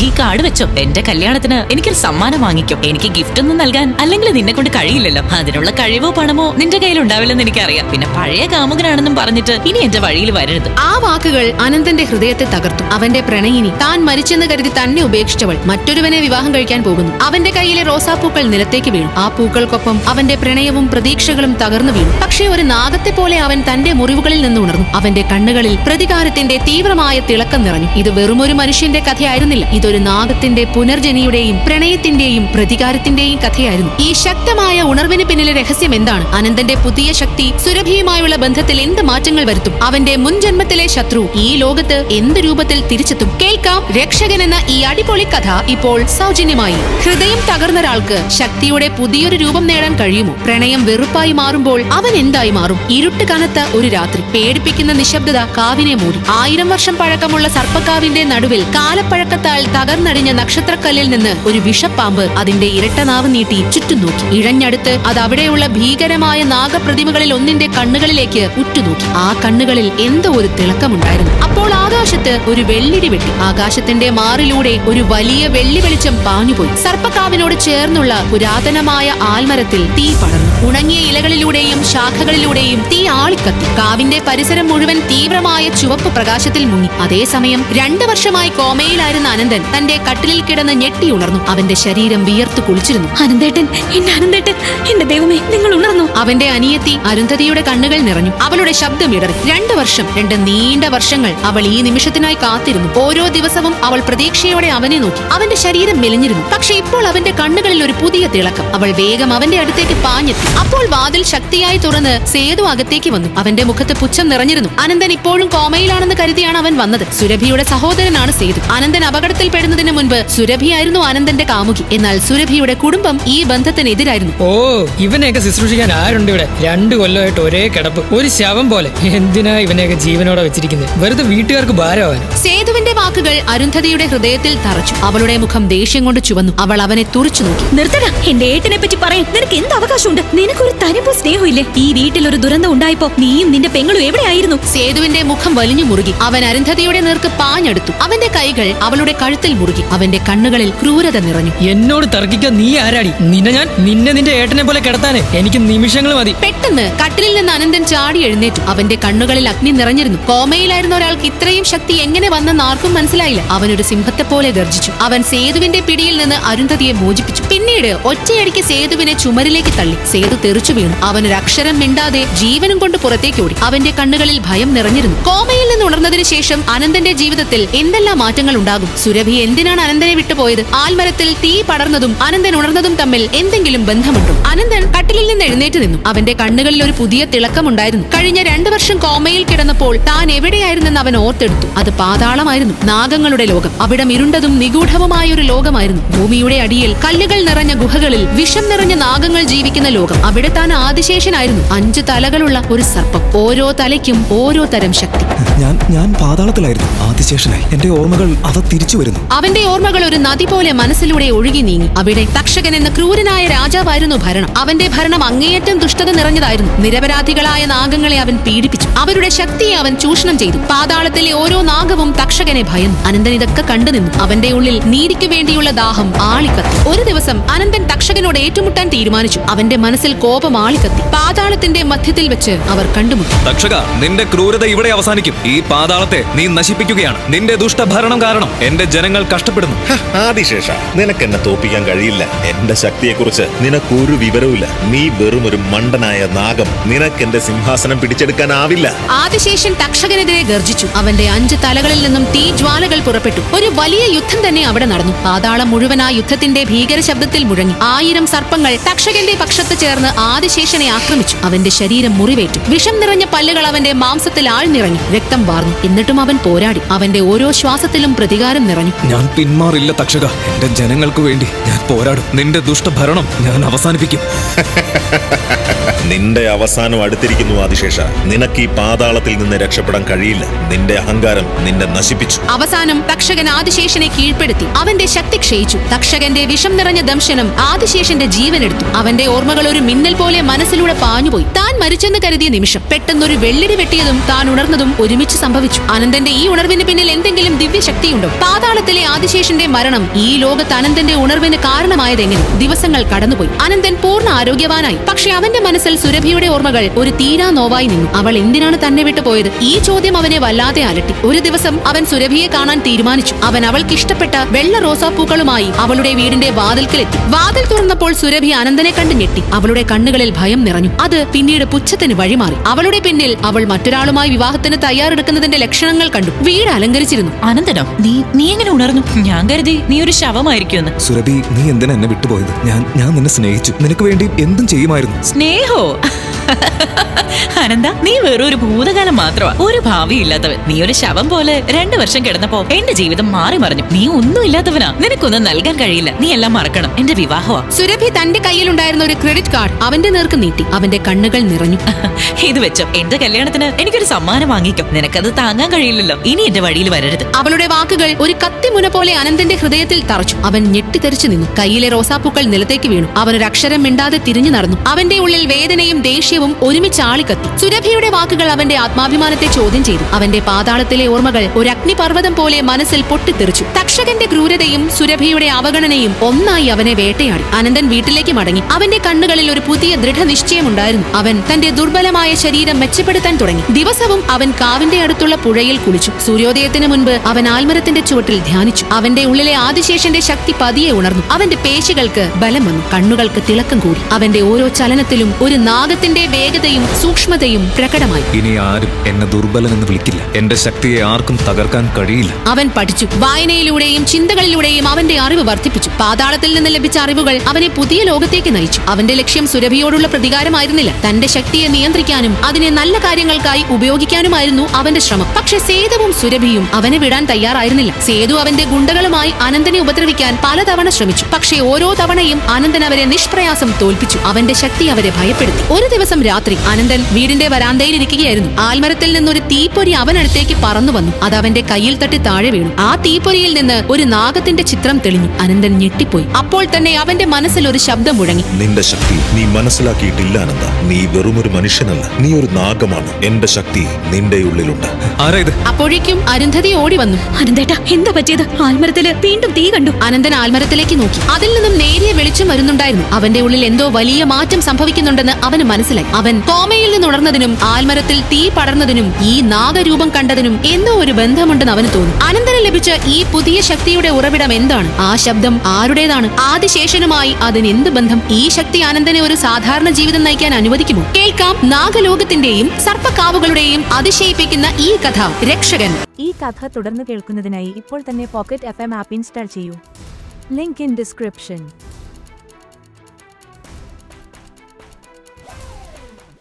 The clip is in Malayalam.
ഈ കാർഡ് വെച്ചോ. എന്റെ കല്യാണത്തിന് എനിക്കൊരു സമ്മാനം വാങ്ങിക്കും. എനിക്ക് ഗിഫ്റ്റ് ഒന്നും നൽകാൻ അല്ലെങ്കിൽ നിന്നെ കൊണ്ട് കഴിയില്ലല്ലോ. അതിനുള്ള കഴിവോ പണമോ നിന്റെ കയ്യിൽ ഉണ്ടാവില്ലെന്ന് എനിക്കറിയാം. പിന്നെ പഴയ കാമുകനാണെന്നും പറഞ്ഞിട്ട് ഇനി എന്റെ വഴിയിൽ വരരുത്. ആ വാക്കുകൾ അനന്തന്റെ ഹൃദയത്തെ തകർത്തു. അവന്റെ പ്രണയിനി താൻ മരിച്ചെന്ന് കരുതി തന്നെ ഉപേക്ഷിച്ചവൾ മറ്റൊരുവനെ വിവാഹം കഴിക്കാൻ പോകുന്നു. അവന്റെ കയ്യിലെ റോസാപ്പൂക്കൾ നിലത്തേക്ക് വീണു. ആ പൂക്കൾക്കൊപ്പം അവന്റെ പ്രണയവും പ്രതീക്ഷകളും തകർന്നു വീണു. പക്ഷേ ഒരു നാഗത്തെ പോലെ അവൻ തന്റെ മുറിവുകളിൽ നിന്ന് ഉണർന്നു. അവന്റെ കണ്ണുകളിൽ പ്രതികാരത്തിന്റെ തീവ്രമായ തിളക്കം നിറഞ്ഞു. ഇത് വെറുമൊരു മനുഷ്യന്റെ കഥയായിരുന്നില്ല. ഇതൊരു നാഗത്തിന്റെ പുനർജനിയുടെയും പ്രണയത്തിന്റെയും പ്രതികാരത്തിന്റെയും കഥയായിരുന്നു. ഈ ശക്തമായ ഉണർവിന് പിന്നിലെ രഹസ്യം എന്താണ്? അനന്തന്റെ പുതിയ ശക്തി സുരഭിയുമായുള്ള ബന്ധത്തിൽ എന്ത് മാറ്റങ്ങൾ വരുത്തും? അവന്റെ മുൻജന്മത്തിലെ ശത്രു ഈ ലോകത്ത് എന്ത് രൂപത്തിൽ തിരിച്ചെത്തും? കേൾക്കാം രക്ഷകൻ എന്ന ഈ അടിപൊളി കഥ ഇപ്പോൾ സൗജന്യമായി. ഹൃദയം തകർന്ന ഒരാൾക്ക് ശക്തിയുടെ പുതിയൊരു രൂപം നേടാൻ കഴിയുമോ? പ്രണയം വെറുപ്പായി മാറുമ്പോൾ അവൻ എന്തായി മാറും? ഇരുട്ട് കനത്ത ഒരു രാത്രി പേടിപ്പിക്കുന്ന നിശബ്ദത കാവിനെ മൂടി. ആയിരം വർഷം പഴക്കമുള്ള സർപ്പക്കാവിന്റെ നടുവിൽ കാലപ്പഴക്കത്താൽ തകർന്നടിഞ്ഞ നക്ഷത്രക്കല്ലിൽ നിന്ന് ഒരു വിഷപ്പാമ്പ് അതിന്റെ ഇരട്ടനാവ് നീട്ടി ചുറ്റും നോക്കി ഇഴഞ്ഞടുത്ത് അത് അവിടെയുള്ള ഭീകരമായ നാഗപ്രതിമകളിൽ ഒന്നിന്റെ കണ്ണുകളിലേക്ക് ഉറ്റുനോക്കി. ആ കണ്ണുകളിൽ എന്തോ ഒരു തിളക്കമുണ്ടായിരുന്നു. അപ്പോൾ ആകാശത്ത് ഒരു വെള്ളിടി വെട്ടി. ആകാശത്തിന്റെ മാറിലൂടെ ഒരു വലിയ വെള്ളി വെളിച്ചം പാഞ്ഞുപോയി. സർപ്പക്കാവിനോട് ചേർന്നുള്ള പുരാതനമായ ആൽമരത്തിൽ തീ പടർന്നു. ഉണങ്ങിയ ഇലകളിലൂടെയും ശാഖകളിലൂടെയും തീ ആളിക്കത്തി. കാവിന്റെ പരിസരം മുഴുവൻ തീവ്രമായ ചുവപ്പ് പ്രകാശത്തിൽ മുങ്ങി. അതേസമയം രണ്ടു വർഷമായി കോമയിലായിരുന്ന അനന്തൻ തന്റെ കട്ടിലിൽ കിടന്ന് ഞെട്ടി ഉണർന്നു. അവന്റെ ശരീരം വിയർത്ത് കുളിച്ചിരുന്നു. അനന്തേട്ടൻ എന്റെ അനന്തേട്ടൻ എന്റെ ദൈവമേ നിങ്ങൾ ഉണർന്നു. അവന്റെ അനിയത്തി അരുന്ധതിയുടെ കണ്ണുകൾ നിറഞ്ഞു. അവളുടെ ശബ്ദം ഇടറി. രണ്ട് വർഷം രണ്ട് നീണ്ട വർഷങ്ങൾ അവൾ ഈ നിമിഷത്തിനായി കാത്തിരുന്നു. ഓരോ ദിവസവും അവൾ പ്രതീക്ഷയോടെ അവനെ നോക്കി. അവന്റെ ശരീരം മെലിഞ്ഞിരുന്നു. പക്ഷെ ഇപ്പോൾ അവന്റെ കണ്ണുകളിൽ ഒരു പുതിയ തിളക്കം. അവൾ വേഗം അവന്റെ അടുത്തേക്ക് പാഞ്ഞെത്തി. അപ്പോൾ വാതിൽ ശക്തിയായി തുറന്ന് സേതു അകത്തേക്ക് വന്നു. അവന്റെ മുഖത്ത് പുച്ഛം നിറഞ്ഞിരുന്നു. അനന്തൻ ഇപ്പോഴും കോമയിലാണെന്ന് കരുതിയാണ് അവൻ വന്നത്. സുരഭിയുടെ സഹോദരനാണ് സേതു. അനന്തൻ അപകടത്തിൽ പെടുന്നതിന് മുൻപ് സുരഭിയായിരുന്നു ആനന്ദന്റെ കാമുകി. എന്നാൽ സുരഭിയുടെ കുടുംബം ഈ ബന്ധത്തിനെതിരായിരുന്നു. ഓ ഇവനെയൊക്കെ ശുശ്രൂഷിക്കാൻ ആരുണ്ട് ഇവിടെ? രണ്ടു കൊല്ലമായിട്ട് ഒരേ കിടപ്പ്. ഒരു ശവം പോലെ. എന്തിനാ ഇവനെയൊക്കെ ജീവനോടെ വെച്ചിരിക്കുന്നത് വെറുതെ വീട്ടുകാർക്ക് ഭാരമാവാൻ സേതുവിന്റെ വാക്കുകൾ അരുന്ധതിയുടെ ഹൃദയത്തിൽ തറച്ചു. അവളുടെ മുഖം ദേഷ്യം കൊണ്ട് ചുവന്നു. അവൾ അവനെ തുറച്ചു നോക്കി. നിർത്തട. എന്റെ ഏട്ടനെ പറ്റി പറയാൻ നിനക്ക് എന്ത് അവകാശമുണ്ട്? നിനക്കൊരു തനിപ്പോ സ്നേഹമില്ലേ? ഈ വീട്ടിൽ ഒരു ദുരന്തം ഉണ്ടായപ്പോ നീയും നിന്റെ പെങ്ങളും എവിടെയായിരുന്നു? സേതുവിന്റെ മുഖം വലിഞ്ഞു മുറുകി. അവൻ അരുന്ധതിയുടെ നേർക്ക് പാഞ്ഞെടുത്തു. അവന്റെ കൈകൾ അവളുടെ കഴുത്തിൽ മുറുകി അവന്റെ കണ്ണുകളിൽ ക്രൂരത നിറഞ്ഞു. എന്നോട് തർക്കിക്കാൻ നീ ആരാടി? നിന്നെ ഞാൻ നിന്നെ നിന്റെ ഏട്ടനെ പോലെ കിടത്താനേ എനിക്ക് നിമിഷങ്ങൾ മതി. പെട്ടെന്ന് കട്ടിലിൽ നിന്ന് അനന്തൻ ചാടി എഴുന്നേറ്റു. അവന്റെ കണ്ണുകളിൽ അഗ്നി നിറഞ്ഞിരുന്നു. കോമയിലായിരുന്ന ഒരാൾക്ക് ഇത്രയും ശക്തി എങ്ങനെ വന്നെന്ന് ആർക്കും മനസ്സിലായില്ല. അവനൊരു സിംഹത്തെ പോലെ ഗർജിച്ചു അവൻ സേതുവിന്റെ പിടിയിൽ നിന്ന് അരുന്ധതിയെ മോചിപ്പിച്ചു. പിന്നീട് ഒറ്റയടിക്ക് സേതുവിനെ ചുമരിലേക്ക് തള്ളി. സേതു തെറിച്ചു വീണു. അവനൊരു അക്ഷരം മിണ്ടാതെ ജീവനും കൊണ്ട് പുറത്തേക്ക് ഓടി. അവന്റെ കണ്ണുകളിൽ ഭയം നിറഞ്ഞിരുന്നു. കോമയിൽ നിന്ന് ഉണർന്നതിന് ശേഷം അനന്തന്റെ ജീവിതത്തിൽ എന്തെല്ലാം മാറ്റങ്ങൾ ഉണ്ടാകും? സുരഭി എന്തിനാണ് അനന്തനെ വിട്ടുപോയത്? ആൽമരത്തിൽ തീ പടർന്നതും അനന്തൻ ഉണർന്നതും തമ്മിൽ എന്തെങ്കിലും ബന്ധമുണ്ടോ? അനന്തൻ കട്ടിലിൽ നിന്ന് എഴുന്നേറ്റ് നിന്നു. അവന്റെ കണ്ണുകളിൽ ഒരു പുതിയ തിളക്കമുണ്ടായിരുന്നു. കഴിഞ്ഞ രണ്ടു വർഷം കോമയിൽ കിടന്നപ്പോൾ താൻ എവിടെയായിരുന്നെന്ന് അവൻ ഓർത്തെടുത്തു. അത് പാതാളമായിരുന്നു. നാഗങ്ങളുടെ ലോകം. അവിടെ ഇരുണ്ടതും നിഗൂഢവുമായ ഒരു ലോകമായിരുന്നു. ഭൂമിയുടെ അടിയിൽ കല്ലുകൾ നിറഞ്ഞ ഗുഹകളിൽ വിഷം നിറഞ്ഞ നാഗങ്ങൾ ജീവിക്കുന്ന ലോകം. അവിടെ താൻ ആദിശേഷനായിരുന്നു. അഞ്ച് തലകളുള്ള ഒരു സർപ്പം. ഓരോ തലയ്ക്കും ഓരോ തരം ശക്തി. ഞാൻ ഞാൻ പാതാളത്തിലായിരുന്നു. ആദിശേഷനായി. എന്റെ ഓർമ്മകൾ അവ തിരിച്ചു വരുന്നു. അവന്റെ ഓർമ്മകൾ ഒരു നദി പോലെ മനസ്സിലൂടെ ഒഴുകി നീങ്ങി. അവിടെ തക്ഷകൻ എന്ന ക്രൂരനായ രാജാവായിരുന്നു ഭരണം. അവന്റെ ഭരണം അങ്ങേയറ്റം ദുഷ്ടത നിറഞ്ഞതായിരുന്നു. നിരപരാധികളായ നാഗങ്ങളെ അവൻ പീഡിപ്പിച്ചു. അവരുടെ ശക്തിയെ അവൻ ചൂഷണം ചെയ്തു. പാതാളത്തിലെ ഓരോ നാഗവും തക്ഷകനെ ഭയന്നു. അനന്തൻ ഇതൊക്കെ കണ്ടു നിന്നു. അവന്റെ ഉള്ളിൽ നീതിക്കു വേണ്ടിയുള്ള ദാഹം ആളിക്കത്തി. ഒരു ദിവസം അനന്തൻ തക്ഷകനോട് ഏറ്റുമുട്ടാൻ തീരുമാനിച്ചു. അവന്റെ മനസ്സിൽ കോപം ആളിക്കത്തി. പാതാളത്തിന്റെ മധ്യത്തിൽ വെച്ച് അവർ കണ്ടുമുട്ടി. തക്ഷക നിന്റെ ക്രൂരത ഇവിടെ അവസാനിക്കും. ഈ പാതാളത്തെ നീ നശിപ്പിക്കുകയാണ്. നിന്റെ ദുഷ്ടഭരണം കാരണം എന്റെ ജനങ്ങൾ കഷ്ടപ്പെടുന്നു. ആദിശേഷ നിനക്ക് എന്നെ തോപ്പിക്കാൻ കഴിയില്ല. എന്റെ ശക്തിയെക്കുറിച്ച് നിനക്കൊരു വിവരവുമില്ല. നീ വെറും ഒരു മണ്ടനായ നാഗം. നിനക്ക് എന്റെ സിംഹാസനം പിടിച്ചെടുക്കാനാവില്ല. ആദിശേഷൻ തക്ഷകനെതിരെ ഗർജിച്ചു. അവന്റെ അഞ്ച് തലകളിൽ നിന്നും തീ ജ്വാലകൾ പുറപ്പെട്ടു. ഒരു വലിയ യുദ്ധം തന്നെ അവിടെ നടന്നു. പാതാളം മുഴുവൻ ആ യുദ്ധത്തിന്റെ ഭീകര ശബ്ദത്തിൽ മുഴങ്ങി. ആയിരം സർപ്പങ്ങൾ തക്ഷകന്റെ പക്ഷത്ത് ചേർന്ന് ആദിശേഷനെ ആക്രമിച്ചു. അവന്റെ ശരീരം മുറിവേറ്റു. വിഷം നിറഞ്ഞ പല്ലുകൾ അവന്റെ മാംസത്തിൽ ആഴ്ന്നിറങ്ങി. രക്തം വാർന്നു. എന്നിട്ടും അവൻ പോരാടി. അവന്റെ ഓരോ ശ്വാസത്തിലും പ്രതികാരം നിറഞ്ഞു. ഞാൻ പിന്മാറില്ല തക്ഷക. എന്റെ ജനങ്ങൾക്ക് വേണ്ടി ഞാൻ പോരാടും. നിന്റെ ദുഷ്ടഭരണം ഞാൻ അവസാനിപ്പിക്കും. നിന്റെ അവസാനം അടുത്തിരിക്കുന്നു ആദിശേഷ. നിനക്ക് ഈ പാതാളത്തിൽ നിന്ന് രക്ഷപ്പെടാൻ കഴിയില്ല. നിന്റെ അഹങ്കാരം നിന്നെ നശിപ്പിച്ചു. അവസാനം തക്ഷകൻ ആദിശേഷനെ കീഴ്പ്പെടുത്തി. അവന്റെ ശക്തി ക്ഷയിച്ചു. തക്ഷകന്റെ വിഷം നിറഞ്ഞ ദംശനം ആദിശേഷന്റെ ജീവനെടുത്തു. അവന്റെ ഓർമ്മകൾ ഒരു മിന്നൽ പോലെ മനസ്സിലൂടെ പാഞ്ഞുപോയി. താൻ മരിച്ചെന്ന് കരുതിയ നിമിഷം പെട്ടെന്നൊരു വെള്ളിടി വെട്ടിയതും താൻ ഉണർന്നതും ഒരുമിച്ച് സംഭവിച്ചു. അനന്തന്റെ ഈ ഉണർവിന് പിന്നിൽ എന്തെങ്കിലും ദിവ്യശക്തിയുണ്ടോ? പാതാളത്തിലെ ആദിശേഷന്റെ മരണം ഈ ലോകത്ത് അനന്തന്റെ ഉണർവിന് കാരണമായതെങ്ങനെ? ദിവസങ്ങൾ കടന്നുപോയി. അനന്തൻ പൂർണ ആരോഗ്യവാനായി. പക്ഷെ അവന്റെ മനസ്സിൽ സുരഭിയുടെ ഓർമ്മകൾ ഒരു തീരാ നോവായി നിന്നു. അവൾ എന്തിനാണ് തന്നെ വിട്ടു പോയത്? ഈ ചോദ്യം അവനെ വല്ലാതെ അലട്ടി. ഒരു ദിവസം അവൻ സുരഭിയെ കാണാൻ തീരുമാനിച്ചു. അവൻ അവൾക്ക് ഇഷ്ടപ്പെട്ട വെള്ള റോസാപ്പൂക്കളുമായി അവളുടെ വീടിന്റെ വാതിൽക്കിലെത്തി. വാതിൽ തുറന്നപ്പോൾ സുരഭി അനന്തനെ കണ്ട് ഞെട്ടി. അവളുടെ കണ്ണുകളിൽ ഭയം നിറഞ്ഞു. അത് പിന്നീട് പുച്ഛത്തിന് വഴിമാറി. അവളുടെ പിന്നിൽ അവൾ മറ്റൊരാളുമായി വിവാഹത്തിന് തയ്യാറെടുക്കുന്നതിന്റെ ലക്ഷണങ്ങൾ കണ്ടു. വീട് അലങ്കരിച്ചിരുന്നു. അനന്തനോ നീ നീ എങ്ങനെ ഉണർന്നു? ഞാൻ കരുതി നീ ഒരു ശവമായിരിക്കുമെന്ന്. സുരഭി നീ എന്തിനാ എന്നെ വിട്ടുപോയത്? ഞാൻ ഞാൻ നിന്നെ സ്നേഹിച്ചു. നിനക്ക് വേണ്ടി എന്തും ചെയ്യുമായിരുന്നു. സ്നേഹോ? അനന്ത നീ വെറും ഒരു ഭൂതകാലം മാത്രമാ. ഒരു ഭാവി ഇല്ലാത്തവൻ നീ ഒരു ശവം പോലെ രണ്ടു വർഷം കിടന്നപ്പോ എന്റെ ജീവിതം മാറി മറിഞ്ഞു. നീ ഒന്നും ഇല്ലാത്തവനാ. നിനക്കൊന്നും നൽകാൻ കഴിയില്ല. നീ എല്ലാം മറക്കണം. എന്റെ വിവാഹമാ. സുരഭി തന്റെ കയ്യിലുണ്ടായിരുന്ന ഒരു ക്രെഡിറ്റ് കാർഡ് അവന്റെ നേർക്ക് നീട്ടി. അവന്റെ കണ്ണുകൾ നിറഞ്ഞു. ഇത് വെച്ചോ. എന്റെ കല്യാണത്തിന് എനിക്കൊരു സമ്മാനം വാങ്ങിക്കും. നിനക്കത് താങ്ങാൻ കഴിയില്ലല്ലോ. ഇനി എന്റെ വഴിയിൽ വരരുത്. അവളുടെ വാക്കുകൾ ഒരു കത്തിമുന പോലെ അനന്തന്റെ ഹൃദയത്തിൽ തറച്ചു. അവൻ ഞെട്ടിത്തെറിച്ചു നിന്നു. കയ്യിലെ റോസാപ്പൂക്കൾ നിലത്തേക്ക് വീണു. അവൻ ഒരു അക്ഷരം മിണ്ടാതെ തിരിഞ്ഞു നടന്നു. അവന്റെ ഉള്ളിൽ വേദനയും ദേഷ്യവും ഒരുമിച്ച് ആളിക്കത്തി. സുരഭിയുടെ വാക്കുകൾ അവന്റെ ആത്മാഭിമാനത്തെ ചോദ്യം ചെയ്തു. അവന്റെ പാതാളത്തിലെ ഓർമ്മകൾ ഒരു അഗ്നിപർവതം പോലെ മനസ്സിൽ പൊട്ടിത്തെറിച്ചു. തക്ഷകന്റെ ക്രൂരതയും സുരഭിയുടെ അവഗണനയും ഒന്നായി അവനെ വേട്ടയാടി. അനന്തൻ വീട്ടിലേക്ക് മടങ്ങി. അവന്റെ കണ്ണുകളിൽ ഒരു പുതിയ ദൃഢനിശ്ചയമുണ്ടായിരുന്നു. അവൻ തന്റെ ദുർബലമായ ശരീരം മെച്ചപ്പെടുത്താൻ തുടങ്ങി. ദിവസവും അവൻ കാവിന്റെ അടുത്തുള്ള പുഴയിൽ കുളിച്ചു. സൂര്യോദയത്തിന് മുൻപ് അവൻ ആൽമരത്തിന്റെ ചുവട്ടിൽ ധ്യാനിച്ചു. അവന്റെ ഉള്ളിലെ ആദിശേഷന്റെ ശക്തി പതിയെ ഉണർന്നു. അവന്റെ പേശികൾക്ക് ബലം വന്നു. കണ്ണുകൾക്ക് തിളക്കം കൂടി. അവന്റെ ഓരോ ചലനത്തിലും ഒരു നാഗത്തിന്റെ വേഗതയും സൂക്ഷ്മതയും പ്രകടമായി. ഇനി ആരും എന്നെ ദുർബലനെന്ന് വിളിക്കില്ല. എന്റെ ശക്തിയെ ആർക്കും തകർക്കാൻ കഴിയില്ല. അവൻ പഠിച്ചു. വായനയിലൂടെയും ചിന്തകളിലൂടെയും അവന്റെ അറിവ് വർദ്ധിപ്പിച്ചു. പാതാളത്തിൽ നിന്ന് ലഭിച്ച അറിവുകൾ അവനെ പുതിയ ലോകത്തേക്ക് നയിച്ചു. അവന്റെ ലക്ഷ്യം സുരഭിയോടുള്ള പ്രതികാരമായിരുന്നില്ല. തന്റെ ശക്തിയെ നിയന്ത്രിക്കാനും അതിനെ നല്ല കാര്യങ്ങൾക്കായി ഉപയോഗിക്കാനുമായിരുന്നു അവന്റെ ശ്രമം. പക്ഷെ സേതുവും സുരഭിയും അവനെ വിടാൻ തയ്യാറായിരുന്നില്ല. സേതു അവന്റെ ഗുണ്ടകളുമായി അനന്തനെ ഉപദ്രവിക്കാൻ പലതവണ ശ്രമിച്ചു. പക്ഷേ ഓരോ തവണയും അനന്തൻ അവരെ നിഷ്പ്രയാസം തോൽപ്പിച്ചു. അവന്റെ ശക്തി അവരെ ഭയപ്പെടുത്തി. ഒരു ദിവസം രാത്രി അനന്തൻ വീടിന്റെ വരാന്തയിൽ ഇരിക്കുകയായിരുന്നു. ആൽമരത്തിൽ നിന്നൊരു തീപ്പൊരി അവനടുത്തേക്ക് പറന്നു വന്നു. അത് അവന്റെ കയ്യിൽ തട്ടി താഴെ വീണു. ആ തീപ്പൊരിയിൽ നിന്ന് ഒരു നാഗത്തിന്റെ ചിത്രം തെളിഞ്ഞു. അനന്തൻ ഞെട്ടിപ്പോയി. അപ്പോൾ തന്നെ അവന്റെ മനസ്സിൽ ഒരു ശബ്ദം മുഴങ്ങി. നിന്റെ ശക്തി നീ മനസ്സിലാക്കിയിട്ടില്ല അനന്ത. നീ വെറുമൊരു മനുഷ്യനല്ല. നീ ഒരു നാഗമാണ്. എന്റെ ശക്തി നിന്റെ ഉള്ളിലുണ്ട്. ആരാ ഇത്? അപ്പോഴേക്കും അരുന്ധതി ഓടി വന്നു. അനന്തേട്ടാ എന്താ പറ്റിയത്? ആൽമരത്തിൽ വീണ്ടും തീ കണ്ടു. അനന്തൻ ആൽമരത്തിലേക്ക് നോക്കി. അതിൽ നിന്നും നേരിയ വെളിച്ചം വരുന്നുണ്ടായിരുന്നു. അവന്റെ ഉള്ളിൽ എന്തോ വലിയ മാറ്റം സംഭവിക്കുന്നുണ്ടെന്ന് അവന് മനസ്സിലായി. അവൻ കോമയിൽ നിന്ന് ഉണർന്നതിനും ആൽമരത്തിൽ തീ പടർന്നതിനും ഈ നാഗരൂപം കണ്ടതിനും എന്തോ ഒരു ബന്ധമുണ്ടെന്ന് അവന് തോന്നി. അനന്തരം ലഭിച്ച ഈ പുതിയ ശക്തിയുടെ ഉറവിടം എന്താണ്? ആ ശബ്ദം ആരുടേതാണ്? ആദിശേഷനുമായി അതിന് എന്ത് ബന്ധം? ഈ ശക്തി അനന്തനെ ഒരു സാധാരണ ജീവിതം നയിക്കാൻ അനുവദിക്കുമോ? കേൾക്കാം നാഗലോകത്തിന്റെയും സർപ്പക്കാവുകളുടെയും അതിശയിപ്പിക്കുന്ന ഈ കഥ. രക്ഷകൻ. ഈ കഥ തുടർന്ന് കേൾക്കുന്നതിനായി ഇപ്പോൾ തന്നെ pocket F M app install ചെയ്യൂ. Link in description.